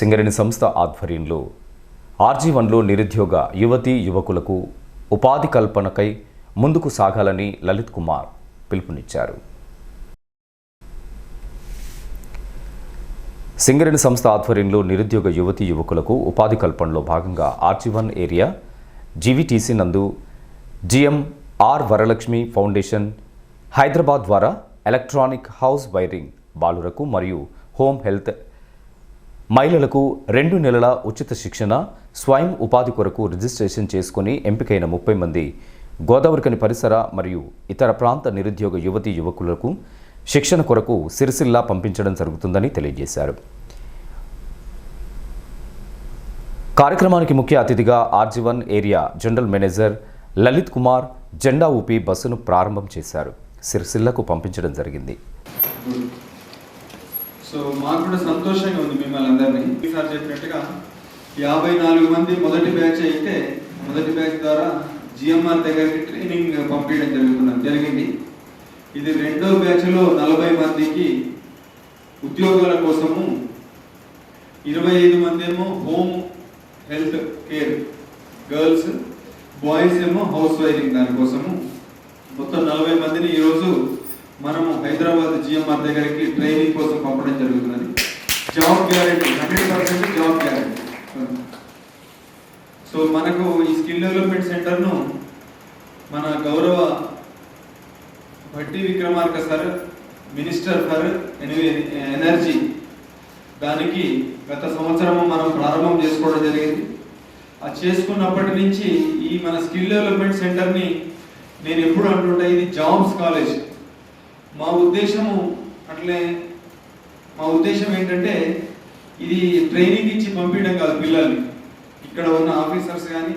సింగరేణి సంస్థ ఆధ్వర్యంలో ఆర్జీ వన్లో నిరుద్యోగ యువతీ యువకులకు ఉపాధి కల్పనకై ముందుకు సాగాలని లలిత్ కుమార్ పిలుపునిచ్చారు. సింగరేణి సంస్థ ఆధ్వర్యంలో నిరుద్యోగ యువతీ యువకులకు ఉపాధి కల్పనలో భాగంగా ఆర్జీ వన్ ఏరియా జీవీటీసీ నందు GM R Varalakshmi foundation Hyderabad ద్వారా ఎలక్ట్రానిక్ హౌస్ వైరింగ్ బాలురకు మరియు హోమ్ హెల్త్ మహిళలకు రెండు నెలల ఉచిత శిక్షణ స్వయం ఉపాధి కొరకు రిజిస్ట్రేషన్ చేసుకుని ఎంపికైన ముప్పై మంది గోదావరికని పరిసర మరియు ఇతర ప్రాంత నిరుద్యోగ యువతీ యువకులకు శిక్షణ కొరకు సిరిసిల్లా పంపించడం జరుగుతుందని తెలియజేశారు. కార్యక్రమానికి ముఖ్య అతిథిగా RG one area general manager Lalit Kumar జెండా ఊపి బస్సును ప్రారంభం చేశారు. సిరిసిల్లకు పంపించడం జరిగింది. సో మాకు కూడా సంతోషంగా ఉంది మిమ్మల్ని అందరినీ. ఈసారి చెప్పినట్టుగా యాభై నాలుగు మంది మొదటి బ్యాచ్ అయితే మొదటి బ్యాచ్ ద్వారా జిఎంఆర్ దగ్గరికి ట్రైనింగ్ పంపించడం జరుగుతున్నాం జరిగింది. ఇది రెండో బ్యాచ్లో నలభై మందికి ఉద్యోగాల కోసము ఇరవై ఐదు మంది ఏమో home health care girls boys ఏమో హౌస్ వైరింగ్ దానికోసము. మొత్తం నలభై మందిని ఈరోజు మనము హైదరాబాద్ జిఎంఆర్ దగ్గరికి ట్రైనింగ్ కోసం పంపడం జరుగుతున్నది. Job guarantee hundred percent job guarantee. So మనకు ఈ స్కిల్ డెవలప్మెంట్ సెంటర్ను మన గౌరవ Bhatti Vikramarka sir minister for energy. దానికి గత సంవత్సరము మనం ప్రారంభం చేసుకోవడం జరిగింది. అది చేసుకున్నప్పటి నుంచి ఈ మన స్కిల్ డెవలప్మెంట్ సెంటర్ని నేను ఎప్పుడు అంటుంటా ఇది జాబ్స్ కాలేజ్. మా ఉద్దేశము అట్లే మా ఉద్దేశం ఏంటంటే ఇది ట్రైనింగ్ ఇచ్చి పంపించడం కాదు పిల్లల్ని. ఇక్కడ ఉన్న ఆఫీసర్స్ కానీ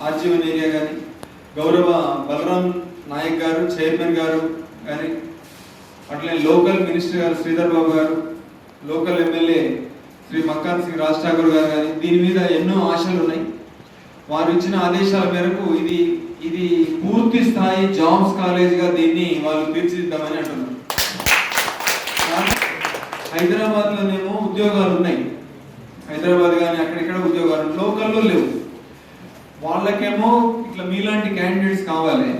ఆర్జీవన్ ఏరియా కానీ గౌరవ బలరాం నాయక్ గారు చైర్మన్ గారు కానీ అట్లే లోకల్ మినిస్టర్ గారు శ్రీధర్ బాబు గారు లోకల్ ఎమ్మెల్యే శ్రీ మక్కాన్ సింగ్ రాజ్ ఠాకూర్ గారు కానీ దీని మీద ఎన్నో ఆశలు ఉన్నాయి వారు ఇచ్చిన ఆదేశాల మేరకు ఇది ఇది పూర్తి స్థాయి జాబ్స్ కాలేజ్గా దీన్ని వాళ్ళు తీర్చిదిద్దామని అంటున్నారు. హైదరాబాద్ లోనేమో ఉద్యోగాలు ఉన్నాయి. హైదరాబాద్ కానీ అక్కడిక్కడ ఉద్యోగాలు లోకల్లో లేవు. వాళ్ళకేమో ఇట్లా మీలాంటి క్యాండిడేట్స్ కావాలి.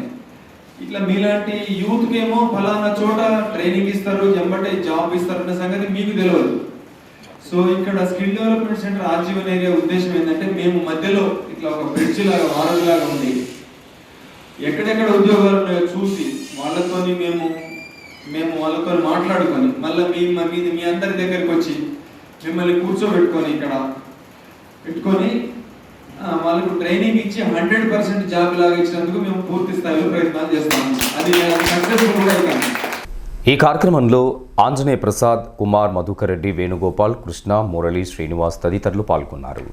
ఇట్లా మీలాంటి యూత్కేమో ఫలానా చోట ట్రైనింగ్ ఇస్తారు ఎంబటే జాబ్ ఇస్తారు అన్న సంగతి మీకు తెలియదు సో ఇక్కడ skill development centre RG one area ఉద్దేశం ఏంటంటే మేము మధ్యలో ఇట్లా ఒక బ్రిడ్జ్ లాగా వారధి లాగా ఉంది. ఎక్కడెక్కడ ఉద్యోగాలు ఉన్నాయో చూసి వాళ్ళతోని మేము మేము వాళ్ళతో మాట్లాడుకొని మళ్ళీ మీ మా- మీ మీ అందరి దగ్గరికి వచ్చి మిమ్మల్ని కూర్చోబెట్టుకొని ఇక్కడ పెట్టుకొని వాళ్ళకు ట్రైనింగ్ ఇచ్చి హండ్రెడ్ పర్సెంట్ జాబ్ లాగా ఇచ్చినందుకు మేము పూర్తి స్థాయిలో ప్రయత్నాలు చేస్తాము అది సక్సెస్ఫుల్ అవుతాం ఈ కార్యక్రమంలో ఆంజనేయ ప్రసాద్ కుమార్ మధుకర్ రెడ్డి వేణుగోపాల్ కృష్ణ మురళి శ్రీనివాస్ తదితరులు పాల్గొన్నారు.